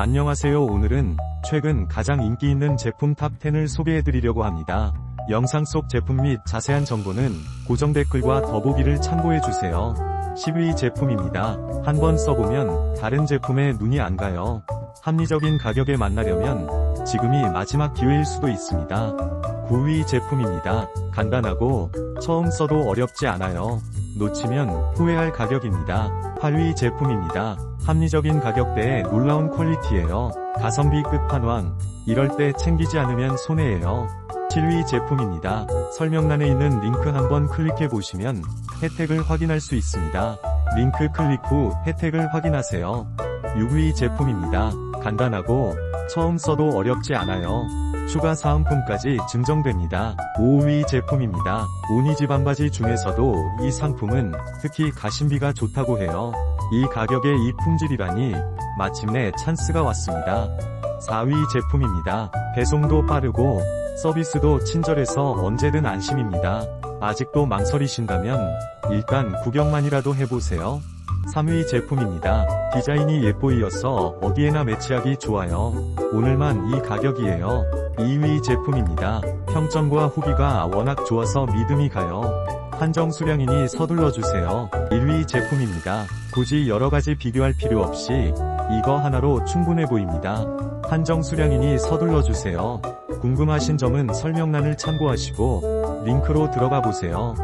안녕하세요 오늘은 최근 가장 인기 있는 제품 탑10을 소개해드리려고 합니다. 영상 속 제품 및 자세한 정보는 고정 댓글과 더보기를 참고해주세요. 10위 제품입니다. 한번 써보면 다른 제품에 눈이 안 가요. 합리적인 가격에 만나려면 지금이 마지막 기회일 수도 있습니다. 9위 제품입니다. 간단하고 처음 써도 어렵지 않아요. 놓치면 후회할 가격입니다. 8위 제품입니다. 합리적인 가격대에 놀라운 퀄리티예요. 가성비 끝판왕. 이럴 때 챙기지 않으면 손해예요. 7위 제품입니다. 설명란에 있는 링크 한번 클릭해 보시면 혜택을 확인할 수 있습니다. 링크 클릭 후 혜택을 확인하세요. 6위 제품입니다. 간단하고 처음 써도 어렵지 않아요. 추가 사은품까지 증정됩니다. 5위 제품입니다. 오니지 반바지 중에서도 이 상품은 특히 가심비가 좋다고 해요. 이 가격에 이 품질이라니 마침내 찬스가 왔습니다. 4위 제품입니다. 배송도 빠르고 서비스도 친절해서 언제든 안심입니다. 아직도 망설이신다면 일단 구경만이라도 해보세요. 3위 제품입니다. 디자인이 예뻐이어서 어디에나 매치하기 좋아요. 오늘만 이 가격이에요. 2위 제품입니다. 평점과 후기가 워낙 좋아서 믿음이 가요. 한정 수량이니 서둘러 주세요. 1위 제품입니다. 굳이 여러가지 비교할 필요 없이 이거 하나로 충분해 보입니다. 한정 수량이니 서둘러 주세요. 궁금하신 점은 설명란을 참고하시고 링크로 들어가 보세요.